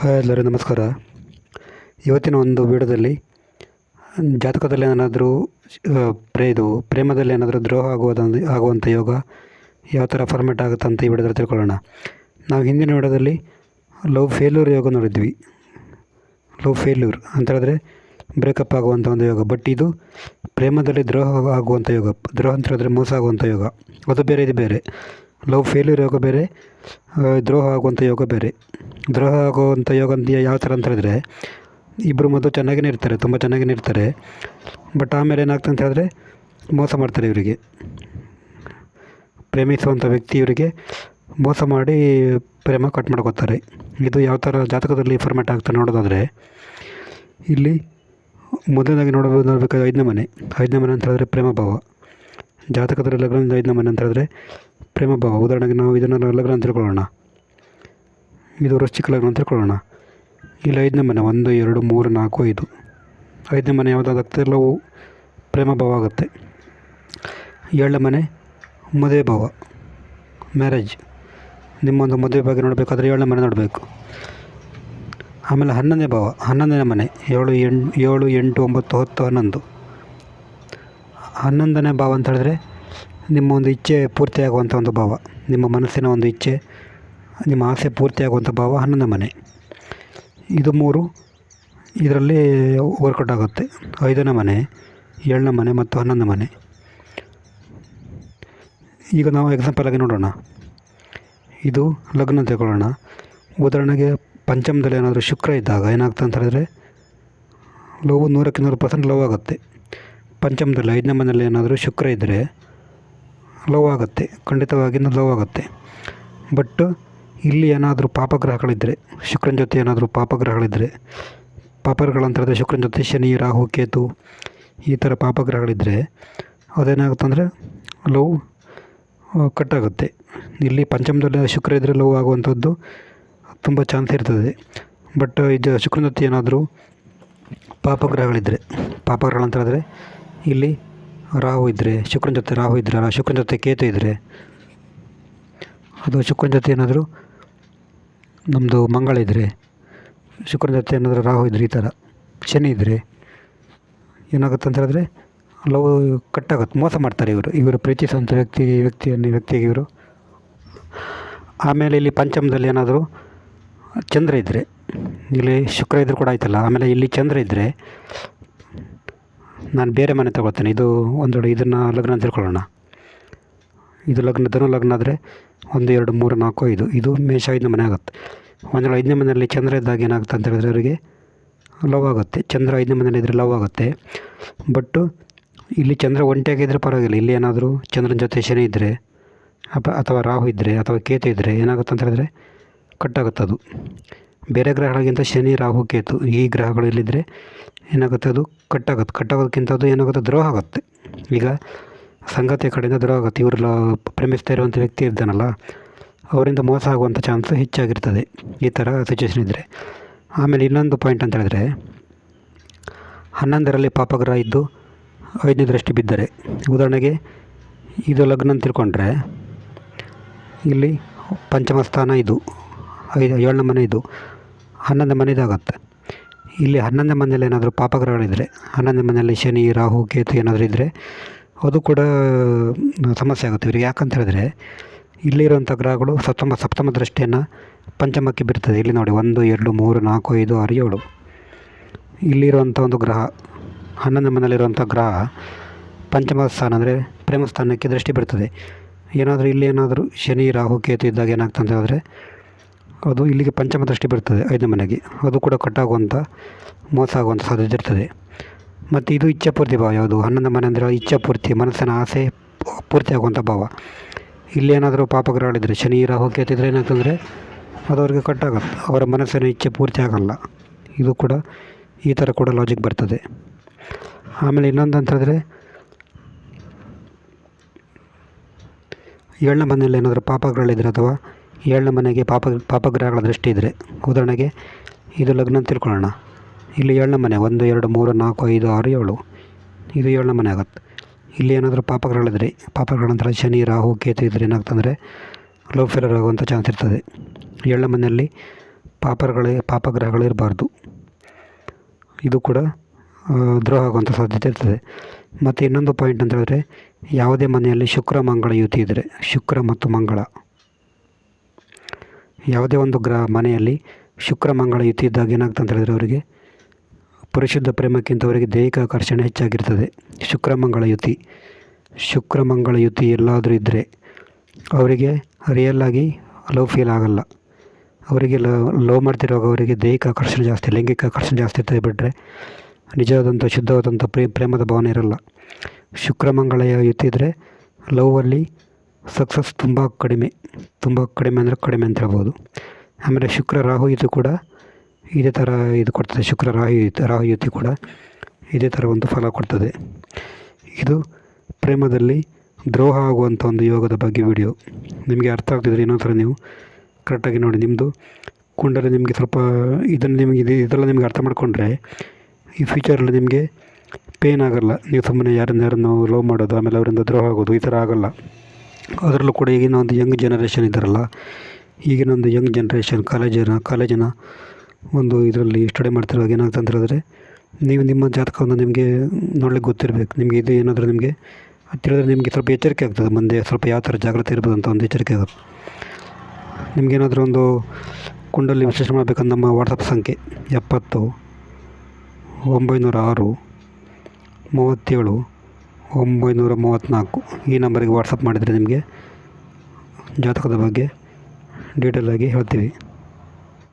Hi ಎಲ್ಲರೂ, ನಮಸ್ಕಾರ. ಇವತ್ತಿನ ಒಂದು ವಿಡಿಯೋದಲ್ಲಿ ಜಾತಕದಲ್ಲಿ ಏನಾದರೂ ಪ್ರೇ, ಇದು ಪ್ರೇಮದಲ್ಲಿ ಏನಾದರೂ ದ್ರೋಹ ಆಗುವುದಂದು ಆಗುವಂಥ ಯೋಗ ಯಾವ ಥರ ಫಾರ್ಮೆಟ್ ಆಗುತ್ತೆ ಅಂತ ಈ ವಿಡಿಯೋದಲ್ಲಿ ತಿಳ್ಕೊಳ್ಳೋಣ. ನಾವು ಹಿಂದಿನ ವಿಡಿಯೋದಲ್ಲಿ ಲವ್ ಫೇಲ್ಯೂರ್ ಯೋಗ ನೋಡಿದ್ವಿ. ಲವ್ ಫೇಲ್ಯೂರ್ ಅಂತ ಹೇಳಿದ್ರೆ ಬ್ರೇಕಪ್ ಆಗುವಂಥ ಒಂದು ಯೋಗ. ಬಟ್ ಇದು ಪ್ರೇಮದಲ್ಲಿ ದ್ರೋಹ ಆಗುವಂಥ ಯೋಗ. ದ್ರೋಹ ಅಂತ ಹೇಳಿದ್ರೆ ಮೋಸ ಆಗುವಂಥ ಯೋಗ. ಅದು ಬೇರೆ, ಇದು ಬೇರೆ. ಲವ್ ಫೇಲ್ಯೂರ್ ಯೋಗ ಬೇರೆ ದ್ರೋಹ ಆಗುವಂಥ ಯೋಗ ಬೇರೆ. ದ್ರೋಹ ಆಗುವಂಥ ಯೋಗ ಅಂತ ಯಾವ ಥರ ಅಂತ ಹೇಳಿದ್ರೆ ಇಬ್ಬರು ಮೊದಲು ಚೆನ್ನಾಗೇ ಇರ್ತಾರೆ, ತುಂಬ ಚೆನ್ನಾಗೇ ಇರ್ತಾರೆ. ಬಟ್ ಆಮೇಲೆ ಏನಾಗ್ತದೆ ಅಂತ ಹೇಳಿದ್ರೆ, ಮೋಸ ಮಾಡ್ತಾರೆ ಇವರಿಗೆ. ಪ್ರೇಮಿಸುವಂಥ ವ್ಯಕ್ತಿ ಇವರಿಗೆ ಮೋಸ ಮಾಡಿ ಪ್ರೇಮ ಕಟ್ ಮಾಡ್ಕೋತಾರೆ. ಇದು ಯಾವ ಥರ ಜಾತಕದಲ್ಲಿ ಫಾರ್ಮೆಟ್ ಆಗ್ತದೆ ನೋಡೋದಾದರೆ, ಇಲ್ಲಿ ಮೊದಲನೇದಾಗಿ ನೋಡಬಹುದು ನೋಡಬೇಕಾದ್ರೆ ಐದನೇ ಮನೆ. ಐದನೇ ಮನೆ ಅಂತ ಹೇಳಿದ್ರೆ ಪ್ರೇಮ ಭಾವ. ಜಾತಕದಲ್ಲಿ ಲಗ್ನ ಐದು ಮನೆ ಅಂತ ಹೇಳಿದ್ರೆ ಪ್ರೇಮ ಭಾವ. ಉದಾಹರಣೆಗೆ ನಾವು ಇದನ್ನು ಲಗ್ನ ಅಂತ ತಿಳ್ಕೊಳ್ಳೋಣ. ಇದು ವೃಶ್ಚಿಕ ಲಗ್ನ ಅಂತ ತಿಳ್ಕೊಳ್ಳೋಣ. ಇಲ್ಲಿ, ಐದನೇ ಮನೆ, ಒಂದು, ಎರಡು, ಮೂರು, ನಾಲ್ಕು, ಐದು. ಐದನೇ ಮನೆ ಯಾವುದಾದ್ರು ಎಲ್ಲವೂ ಪ್ರೇಮ ಭಾವ ಆಗುತ್ತೆ. ಏಳನೇ ಮನೆ, ಮದುವೆ ಭಾವ. ಮ್ಯಾರೇಜ್. ನಿಮ್ಮೊಂದು ಮದುವೆ ಬಗ್ಗೆ ನೋಡಬೇಕಾದ್ರೆ ಏಳನೇ ಮನೆ ನೋಡಬೇಕು. ಆಮೇಲೆ ಹನ್ನೊಂದನೇ ಭಾವ. ಹನ್ನೊಂದನೇ ಮನೆ, ಏಳು, ಎಂಟು ಏಳು, ಎಂಟು, ಒಂಬತ್ತು, ಹತ್ತು, ಹನ್ನೊಂದು. ಹನ್ನೊಂದನೇ ಭಾವ ಅಂತ ಹೇಳಿದ್ರೆ ನಿಮ್ಮ ಒಂದು ಇಚ್ಛೆ ಪೂರ್ತಿಯಾಗುವಂಥ ಒಂದು ಭಾವ, ನಿಮ್ಮ ಮನಸ್ಸಿನ ಒಂದು ಇಚ್ಛೆ, ನಿಮ್ಮ ಆಸೆ ಪೂರ್ತಿಯಾಗುವಂಥ ಭಾವ ಹನ್ನೊಂದನೇ ಮನೆ. ಇದು ಮೂರು ಇದರಲ್ಲಿ ವರ್ಕೌಟ್ ಆಗುತ್ತೆ. ಐದನೇ ಮನೆ, ಏಳನೇ ಮನೆ ಮತ್ತು ಹನ್ನೊಂದನೇ ಮನೆ. ಈಗ ನಾವು ಎಕ್ಸಾಂಪಲ್ ಆಗಿ ನೋಡೋಣ. ಇದು ಲಗ್ನ ತಗೊಳ್ಳೋಣ. ಉದಾಹರಣೆಗೆ ಪಂಚಮದಲ್ಲಿ ಏನಾದರೂ ಶುಕ್ರ ಇದ್ದಾಗ ಏನಾಗ್ತದೆ ಅಂತ ಹೇಳಿದ್ರೆ ಲವ್ ನೂರಕ್ಕೆ ನೂರು ಪರ್ಸೆಂಟ್ ಲವ್ ಆಗುತ್ತೆ. ಪಂಚಮದಲ್ಲಿ ಐದನೇ ಮನೆಯಲ್ಲಿ ಏನಾದರೂ ಶುಕ್ರ ಇದ್ದರೆ ಲವ್ ಆಗುತ್ತೆ, ಖಂಡಿತವಾಗಿ ಲವ್ ಆಗುತ್ತೆ. ಬಟ್ ಇಲ್ಲಿ ಏನಾದರೂ ಪಾಪಗ್ರಹಗಳಿದ್ದರೆ ಶುಕ್ರನ ಜೊತೆ ಏನಾದರೂ ಪಾಪಗ್ರಹಗಳಿದ್ದರೆ ಪಾಪಗ್ರಹಗಳಂತ ಹೇಳಿದ್ರೆ ಶುಕ್ರನ ಜೊತೆ ಶನಿ, ರಾಹು, ಕೇತು ಈ ಥರ ಪಾಪಗ್ರಹಗಳಿದ್ದರೆ ಅದೇನಾಗುತ್ತಂದರೆ ಲವ್ ಕಟ್ಟಾಗುತ್ತೆ. ಇಲ್ಲಿ ಪಂಚಮದಲ್ಲಿ ಶುಕ್ರ ಇದ್ದರೆ ಲವ್ ಆಗುವಂಥದ್ದು ತುಂಬ ಚಾನ್ಸ್ ಇರ್ತದೆ. ಬಟ್ ಇದು ಶುಕ್ರನ ಜೊತೆ ಏನಾದರೂ ಪಾಪಗ್ರಹಗಳಿದ್ದರೆ ಹೇಳಿದ್ರೆ ಇಲ್ಲಿ ರಾಹು ಇದ್ದರೆ ಶುಕ್ರನ ಜೊತೆ ರಾಹು ಇದ್ದರೆ ಶುಕ್ರನ ಜೊತೆ ಕೇತು ಇದ್ದರೆ ಅದು ಶುಕ್ರನ ಜೊತೆ ಏನಾದರೂ ನಮ್ಮದು ಮಂಗಳ ಇದ್ದರೆ ಶುಕ್ರನ ಜೊತೆ ಏನಾದರೂ ರಾಹು ಇದ್ದರೆ ಈ ಥರ ಶನಿ ಇದ್ದರೆ ಏನಾಗುತ್ತೆ ಅಂತ ಹೇಳಿದ್ರೆ, ಲವ್ ಕಟ್ಟಾಗುತ್ತೆ, ಮೋಸ ಮಾಡ್ತಾರೆ ಇವರು ಇವರು ಪ್ರೀತಿಸುವಂಥ ವ್ಯಕ್ತಿ, ವ್ಯಕ್ತಿಯನ್ನು ವ್ಯಕ್ತಿಗೆ ಇವರು. ಆಮೇಲೆ ಇಲ್ಲಿ ಪಂಚಮದಲ್ಲಿ ಏನಾದರೂ ಚಂದ್ರ ಇದ್ದರೆ ಇಲ್ಲಿ ಶುಕ್ರ ಇದ್ದರೂ ಕೂಡ ಆಯ್ತಲ್ಲ, ಆಮೇಲೆ ಇಲ್ಲಿ ಚಂದ್ರ ಇದ್ದರೆ ನಾನು ಬೇರೆ ಮನೆ ತಗೊಳ್ತೇನೆ ಇದು ಒಂದು ಇದನ್ನು ಲಗ್ನ ಅಂತ ತಿಳ್ಕೊಳ್ಳೋಣ. ಇದು ಲಗ್ನ ಧನು ಲಗ್ನ ಆದರೆ ಒಂದು, ಎರಡು, ಮೂರು, ನಾಲ್ಕು, ಐದು. ಇದು ಮೇಷ ಐದನೇ ಮನೆ ಆಗುತ್ತೆ. ಒಂದು ಐದನೇ ಮನೆಯಲ್ಲಿ ಚಂದ್ರ ಇದ್ದಾಗ ಏನಾಗುತ್ತೆ ಅಂತ ಹೇಳಿದ್ರೆ ಅವರಿಗೆ ಲವ್ ಆಗುತ್ತೆ. ಚಂದ್ರ ಐದನೇ ಮನೆಯಲ್ಲಿ ಇದ್ದರೆ ಲವ್ ಆಗುತ್ತೆ. ಬಟ್ಟು ಇಲ್ಲಿ ಚಂದ್ರ ಒಂಟಿಯಾಗಿದ್ದರೆ ಪರವಾಗಿಲ್ಲ. ಇಲ್ಲಿ ಏನಾದರೂ ಚಂದ್ರನ ಜೊತೆ ಶನಿ ಇದ್ದರೆ ಅಥವಾ ರಾಹು ಇದ್ದರೆ ಅಥವಾ ಕೇತು ಇದ್ದರೆ ಏನಾಗುತ್ತೆ ಅಂತ ಹೇಳಿದ್ರೆ ಕಟ್ಟಾಗುತ್ತೆ ಅದು. ಬೇರೆ ಗ್ರಹಗಳಿಗಿಂತ ಶನಿ, ರಾಹು, ಕೇತು ಈ ಗ್ರಹಗಳು ಇಲ್ಲಿದ್ದರೆ ಏನಾಗುತ್ತೆ ಅದು ಕಟ್ಟಾಗುತ್ತೆ. ಕಟ್ಟಾಗೋದಕ್ಕಿಂತ ಅದು ಏನಾಗುತ್ತೆ? ದ್ರೋಹ ಆಗುತ್ತೆ. ಈಗ ಸಂಗತಿಯ ಕಡೆಯಿಂದ ದ್ರೋಹ ಆಗುತ್ತೆ. ಇವರು ಪ್ರೇಮಿಸ್ತಾ ಇರುವಂಥ ವ್ಯಕ್ತಿ ಇದ್ದಾನಲ್ಲ, ಅವರಿಂದ ಮೋಸ ಆಗುವಂಥ ಚಾನ್ಸ್ ಹೆಚ್ಚಾಗಿರ್ತದೆ ಈ ಥರ ಸಿಚುವೇಶನ್ ಇದ್ದರೆ ಆಮೇಲೆ ಇನ್ನೊಂದು ಪಾಯಿಂಟ್ ಅಂತ ಹೇಳಿದ್ರೆ, ಹನ್ನೊಂದರಲ್ಲಿ ಪಾಪಗ್ರಹ ಇದ್ದು ಐದನೇ ದೃಷ್ಟಿ ಬಿದ್ದರೆ, ಉದಾಹರಣೆಗೆ ಇದು ಲಗ್ನ ಅಂತ ತಿಳ್ಕೊಂಡ್ರೆ, ಇಲ್ಲಿ ಪಂಚಮ ಸ್ಥಾನ ಇದು ಐದು ಏಳನೇ ಮನೆ ಇದು. ಹನ್ನೊಂದನೇ ಮನೆಯದಾಗುತ್ತೆ ಇಲ್ಲಿ ಹನ್ನೊಂದು ಮನೆಯಲ್ಲಿ ಏನಾದರೂ ಪಾಪಗ್ರಹಗಳಿದ್ದರೆ ಹನ್ನೊಂದು ಮನೆಯಲ್ಲಿ ಶನಿ, ರಾಹು, ಕೇತು ಏನಾದರೂ ಇದ್ದರೆ ಅದು ಕೂಡ ಸಮಸ್ಯೆ ಆಗುತ್ತೆ. ಇವರಿಗೆ ಯಾಕಂತ ಹೇಳಿದ್ರೆ, ಇಲ್ಲಿರುವಂಥ ಗ್ರಹಗಳು ಸಪ್ತಮ ಸಪ್ತಮ ದೃಷ್ಟಿಯನ್ನು ಪಂಚಮಕ್ಕೆ ಬಿಡ್ತದೆ. ಇಲ್ಲಿ ನೋಡಿ, ಒಂದು, ಎರಡು, ಮೂರು, ನಾಲ್ಕು, ಐದು, ಆರು, ಏಳು. ಇಲ್ಲಿರುವಂಥ ಒಂದು ಗ್ರಹ, ಹನ್ನೊಂದು ಮನೆಯಲ್ಲಿರುವಂಥ ಗ್ರಹ ಪಂಚಮ ಸ್ಥಾನ ಅಂದರೆ ಪ್ರೇಮ ಸ್ಥಾನಕ್ಕೆ ದೃಷ್ಟಿ ಬಿಡ್ತದೆ. ಏನಾದರೂ ಇಲ್ಲಿ ಏನಾದರೂ ಶನಿ, ರಾಹು, ಕೇತು ಇದ್ದಾಗ ಏನಾಗ್ತದೆ ಅಂತ ಹೇಳಿದ್ರೆ ಅದು ಇಲ್ಲಿಗೆ ಪಂಚಮ ದೃಷ್ಟಿ ಬರ್ತದೆ, ಐದನೇ ಮನೆಗೆ. ಅದು ಕೂಡ ಕಟ್ಟಾಗುವಂಥ ಮೋಸ ಆಗುವಂಥ ಸಾಧ್ಯತೆ ಇರ್ತದೆ. ಮತ್ತು ಇದು ಇಚ್ಛಾಪೂರ್ತಿ ಭಾವ, ಯಾವುದು? ಹನ್ನೊಂದು ಮನೆ ಅಂದರೆ ಇಚ್ಛಾಪೂರ್ತಿ, ಮನಸ್ಸಿನ ಆಸೆ ಪೂರ್ತಿ ಆಗುವಂಥ ಭಾವ. ಇಲ್ಲಿ ಏನಾದರೂ ಪಾಪಗ್ರಹಗಳಿದ್ದರೆ ಶನಿ, ರಾಹು ಕೇತಿದ್ರೆ ಏನಾಗ್ತಂದರೆ ಅದು ಅವ್ರಿಗೆ ಕಟ್ಟಾಗುತ್ತೆ ಅವರ ಮನಸ್ಸಿನ ಇಚ್ಛೆ ಪೂರ್ತಿ ಆಗಲ್ಲ. ಇದು ಕೂಡ ಈ ಥರ ಕೂಡ ಲಾಜಿಕ್ ಬರ್ತದೆ. ಆಮೇಲೆ ಇನ್ನೊಂದು ಅಂತಂದರೆ ಏಳನೇ ಮನೆಯಲ್ಲಿ ಏನಾದರೂ ಪಾಪಗ್ರಹಗಳಿದ್ದರೆ ಅಥವಾ ಏಳನೇ ಮನೆಗೆ ಪಾಪ, ಪಾಪಗ್ರಹಗಳ ದೃಷ್ಟಿ ಇದ್ದರೆ ಉದಾಹರಣೆಗೆ ಇದು ಲಗ್ನ ಅಂತ ತಿಳ್ಕೊಳ್ಳೋಣ. ಇಲ್ಲಿ ಏಳನೇ ಮನೆ, ಒಂದು, ಎರಡು, ಮೂರು, ನಾಲ್ಕು, ಐದು, ಆರು, ಏಳು. ಇದು ಏಳನೇ ಮನೆ ಆಗುತ್ತೆ. ಇಲ್ಲಿ ಏನಾದರೂ ಪಾಪಗ್ರಹಗಳಿದ್ರೆ ಪಾಪಗ್ರಹಗಳಂತರ ಶನಿ, ರಾಹು, ಕೇತು ಇದ್ದರೆ ಏನಾಗ್ತಂದರೆ ಲವ್ ಫೇಲರ್ ಆಗುವಂಥ ಚಾನ್ಸ್ ಇರ್ತದೆ. ಏಳನೇ ಮನೆಯಲ್ಲಿ ಪಾಪಗಳೇ, ಪಾಪಗ್ರಹಗಳು ಇರಬಾರ್ದು. ಇದು ಕೂಡ ದ್ರೋಹ ಆಗುವಂಥ ಸಾಧ್ಯತೆ ಇರ್ತದೆ. ಮತ್ತು ಇನ್ನೊಂದು ಪಾಯಿಂಟ್ ಅಂತ ಹೇಳಿದ್ರೆ, ಯಾವುದೇ ಮನೆಯಲ್ಲಿ ಶುಕ್ರ, ಮಂಗಳ ಯುತಿ ಇದ್ದರೆ ಶುಕ್ರ ಮತ್ತು ಮಂಗಳ. ಯಾವುದೇ ಒಂದು ಗ್ರಹ ಮನೆಯಲ್ಲಿ ಶುಕ್ರ ಮಂಗಳ ಯುತಿ ಇದ್ದಾಗ ಏನಾಗ್ತದೆ ಅಂತ ಹೇಳಿದ್ರೆ ಅವರಿಗೆ ಪರಿಶುದ್ಧ ಪ್ರೇಮಕ್ಕಿಂತ ಅವರಿಗೆ ದೈಹಿಕ ಆಕರ್ಷಣೆ ಹೆಚ್ಚಾಗಿರ್ತದೆ. ಶುಕ್ರ ಮಂಗಳ ಯುತಿ. ಶುಕ್ರ ಮಂಗಳ ಯುತಿ ಎಲ್ಲಾದರೂ ಇದ್ದರೆ ಅವರಿಗೆ ರಿಯಲ್ ಲವ್ ಫೀಲ್ ಆಗಲ್ಲ. ಅವರಿಗೆ ಲವ್ ಮಾಡ್ತಿರುವಾಗ ಅವರಿಗೆ ದೈಹಿಕ ಆಕರ್ಷಣೆ ಜಾಸ್ತಿ, ಲೈಂಗಿಕ ಆಕರ್ಷಣೆ ಜಾಸ್ತಿ ಇರ್ತದೆ ಬಿಟ್ಟರೆ ನಿಜವಾದಂಥ, ಶುದ್ಧವಾದಂಥ ಪ್ರೇ ಪ್ರೇಮದ ಭಾವನೆ ಇರಲ್ಲ. ಶುಕ್ರಮಂಗಳ ಯುತಿ ಇದ್ದರೆ ಲವ್ವಲ್ಲಿ ಸಕ್ಸಸ್ ತುಂಬ ಕಡಿಮೆ ತುಂಬ ಕಡಿಮೆ ಅಂದರೆ ಕಡಿಮೆ ಅಂತ ಹೇಳ್ಬೋದು. ಆಮೇಲೆ ಶುಕ್ರ ರಾಹು ಯುತಿ ಕೂಡ ಇದೇ ಥರ ಇದು ಕೊಡ್ತದೆ, ಶುಕ್ರ ರಾಹು ರಾಹು ಯುತಿ ಕೂಡ ಇದೇ ಥರ ಒಂದು ಫಲ ಕೊಡ್ತದೆ. ಇದು ಪ್ರೇಮದಲ್ಲಿ ದ್ರೋಹ ಆಗುವಂಥ ಒಂದು ಯೋಗದ ಬಗ್ಗೆ ವಿಡಿಯೋ ನಿಮಗೆ ಅರ್ಥ ಆಗ್ತಿದ್ರೆ ಇನ್ನೊಂದು ಥರ ನೀವು ಕರೆಕ್ಟಾಗಿ ನೋಡಿ. ನಿಮ್ಮದು ಕುಂಡಲಿ ನಿಮಗೆ ಸ್ವಲ್ಪ ಇದನ್ನು ನಿಮಗೆ ಇದು ಇದೆಲ್ಲ ನಿಮಗೆ ಅರ್ಥ ಮಾಡಿಕೊಂಡ್ರೆ ಈ ಫ್ಯೂಚರಲ್ಲಿ ನಿಮಗೆ ಪೇನ್ ಆಗೋಲ್ಲ. ನೀವು ಸುಮ್ಮನೆ ಯಾರನ್ನ ಯಾರನ್ನು ಲವ್ ಮಾಡೋದು, ಆಮೇಲೆ ಅವರಿಂದ ದ್ರೋಹ ಆಗೋದು, ಈ ಥರ ಆಗಲ್ಲ. ಅದರಲ್ಲೂ ಕೂಡ ಈಗಿನ ಒಂದು ಯಂಗ್ ಜನರೇಷನ್ ಇದ್ದಾರಲ್ಲ, ಈಗಿನ ಒಂದು ಯಂಗ್ ಜನ್ರೇಷನ್ ಕಾಲೇಜಿನ ಕಾಲೇಜಿನ ಒಂದು ಇದರಲ್ಲಿ ಸ್ಟಡಿ ಮಾಡ್ತಿರುವಾಗ ಏನಾಗ್ತದೆ ಅಂತ ಹೇಳಿದ್ರೆ, ನೀವು ನಿಮ್ಮ ಜಾತಕವನ್ನು ನಿಮಗೆ ನೋಡಲಿಕ್ಕೆ ಗೊತ್ತಿರಬೇಕು. ನಿಮಗೆ ಇದು ಏನಾದರೂ ನಿಮಗೆ ತಿಳಿದ್ರೆ ನಿಮಗೆ ಸ್ವಲ್ಪ ಎಚ್ಚರಿಕೆ ಆಗ್ತದೆ. ಮುಂದೆ ಸ್ವಲ್ಪ ಯಾವ ಥರ ಜಾಗ್ರತೆ ಇರ್ಬೋದು ಅಂತ ಒಂದು ಎಚ್ಚರಿಕೆ ಆಗುತ್ತೆ ನಿಮಗೇನಾದರೂ ಒಂದು ಕುಂಡಲ್ಲಿ ವಿಶ್ಲೇಷಣೆ ಮಾಡಬೇಕಂದ್ರೆ ನಮ್ಮ ವಾಟ್ಸಪ್ ಸಂಖ್ಯೆ ಎಪ್ಪತ್ತು, ಒಂಬೈನೂರ ಆರು, ಮೂವತ್ತೇಳು ಒಂಬೈನೂರ ಮೂವತ್ತ್ನಾಲ್ಕು ಈ ನಂಬರಿಗೆ ವಾಟ್ಸಪ್ ಮಾಡಿದರೆ ನಿಮಗೆ ಜಾತಕದ ಬಗ್ಗೆ ಡೀಟೇಲಾಗಿ ಹೇಳ್ತೀವಿ.